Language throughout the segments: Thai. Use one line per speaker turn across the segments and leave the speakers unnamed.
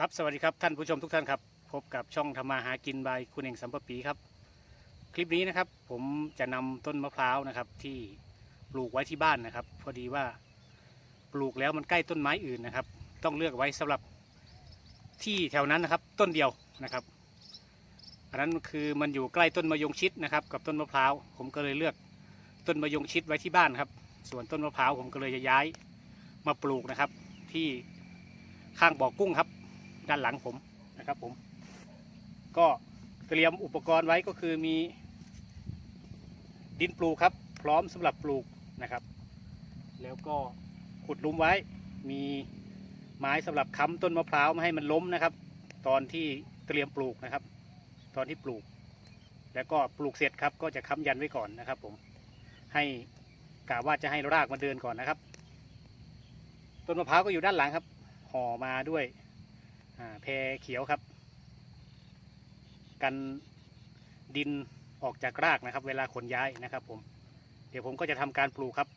ครับสวัสดีครับท่านผู้ชมทุกท่านครับ พบกับช่องทำมาหากินบายคุณเองสัมปปีครับ คลิปนี้นะครับผมจะนำต้นมะพร้าวนะครับที่ปลูกไว้ที่บ้านนะครับ พอดีว่าปลูกแล้วมันใกล้ต้นไม้อื่นนะครับ ต้องเลือกไว้สำหรับที่แถวนั้นนะครับ ต้นเดียวนะครับ อันนั้นคือมันอยู่ใกล้ต้นมะยงชิดนะครับ กับต้นมะพร้าวผมก็เลยเลือกต้นมะยงชิดไว้ที่บ้านครับ ส่วนต้นมะพร้าวผมก็เลยจะย้ายมาปลูกนะครับ ที่ข้างบ่อกุ้งครับ ด้านหลังผมนะครับผม ก็เตรียมอุปกรณ์ไว้ก็คือมีดินปลูกครับ พร้อมสำหรับปลูกนะครับ แล้วก็ขุดลุมไว้ มีไม้สำหรับค้ำต้นมะพร้าวไม่ให้มันล้มนะครับ ตอนที่เตรียมปลูกนะครับ ตอนที่ปลูก แล้วก็ปลูกเสร็จครับก็จะค้ำยันไว้ก่อนนะครับ ผมให้กะว่าจะให้รากมันเดินก่อนนะครับ ต้นมะพร้าวก็อยู่ด้านหลังครับห่อมาด้วย แพรเขียวครับ กันดินออกจากรากนะครับ เวลาขนย้ายนะครับ ผม เดี๋ยวผมก็จะทำการปลูกครับ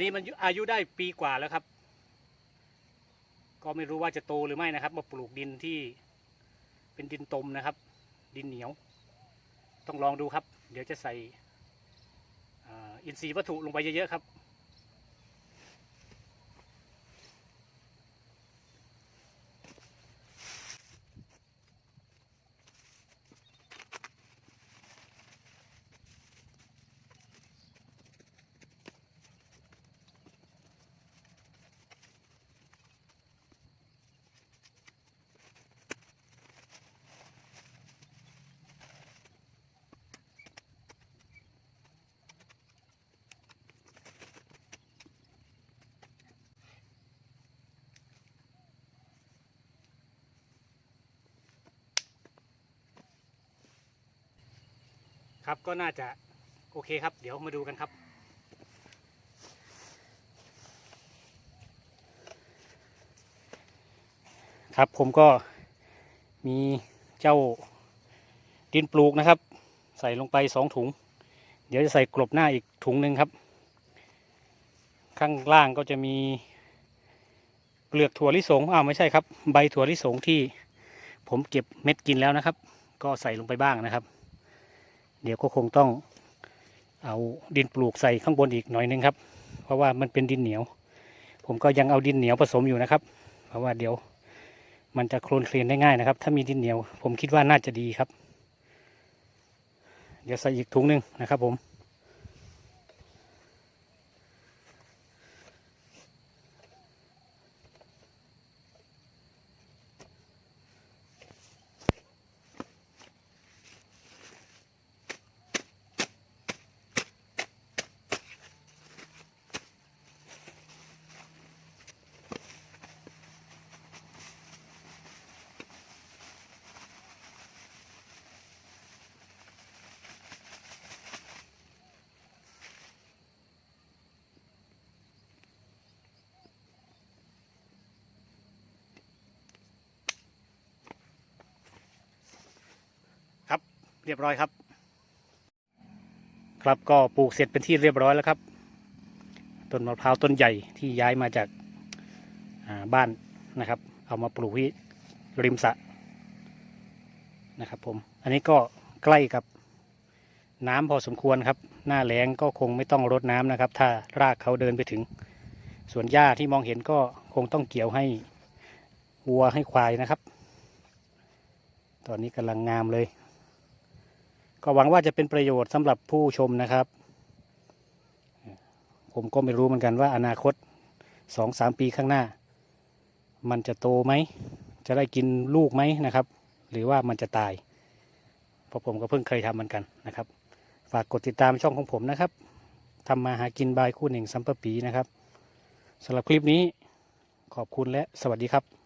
นนี้มันอายุได้ปีกว่าแล้วครับ ก็ไม่รู้ว่าจะโตหรือไม่นะครับ มาปลูกดินที่เป็นดินตมนะครับ ดินเหนียว ต้องลองดูครับ เดี๋ยวจะใส่อินทรีย์วัตถุลงไปเยอะๆครับ ครับก็น่าจะโอเคครับ เดี๋ยวมาดูกันครับ ครับผมก็มีเจ้าดินปลูกนะครับ ใส่ลงไปสองถุง เดี๋ยวจะใส่กลบหน้าอีกถุงหนึ่งครับ ข้างล่างก็จะมีเปลือกถั่วลิสงอ้าวไม่ใช่ครับ ใบถั่วลิสงที่ผมเก็บเม็ดกินแล้วนะครับ ก็ใส่ลงไปบ้างนะครับ เดี๋ยวก็คงต้องเอาดินปลูกใส่ข้างบนอีกหน่อยนึงครับ เพราะว่ามันเป็นดินเหนียว ผมก็ยังเอาดินเหนียวผสมอยู่นะครับ เพราะว่าเดี๋ยวมันจะโคลนเคลียนได้ง่ายนะครับ ถ้ามีดินเหนียว ผมคิดว่าน่าจะดีครับ เดี๋ยวใส่อีกถุงหนึ่งนะครับผม เรียบร้อยครับ ครับก็ปลูกเสร็จเป็นที่เรียบร้อยแล้วครับ ต้นมะพร้าวต้นใหญ่ที่ย้ายมาจากาบ้านนะครับ เอามาปลูกที่ริมสระนะครับผม อันนี้ก็ใกล้กับน้ำพอสมควรครับ หน้าแล้งก็คงไม่ต้องรดน้ำนะครับ ถ้ารากเขาเดินไปถึง ส่วนหญ้าที่มองเห็นก็คงต้องเกี่ยวให้วัวให้ควายนะครับ ตอนนี้กำลังงามเลย ก็หวังว่าจะเป็นประโยชน์สำหรับผู้ชมนะครับ ผมก็ไม่รู้เหมือนกันว่าอนาคตสองสามปีข้างหน้า มันจะโตไหม จะได้กินลูกไหมนะครับ หรือว่ามันจะตาย เพราะผมก็เพิ่งเคยทำเหมือนกันนะครับ ฝากกดติดตามช่องของผมนะครับทำมาหากินบายคู่หนึ่งสัมปปีนะครับสำหรับคลิปนี้ขอบคุณและสวัสดีครับ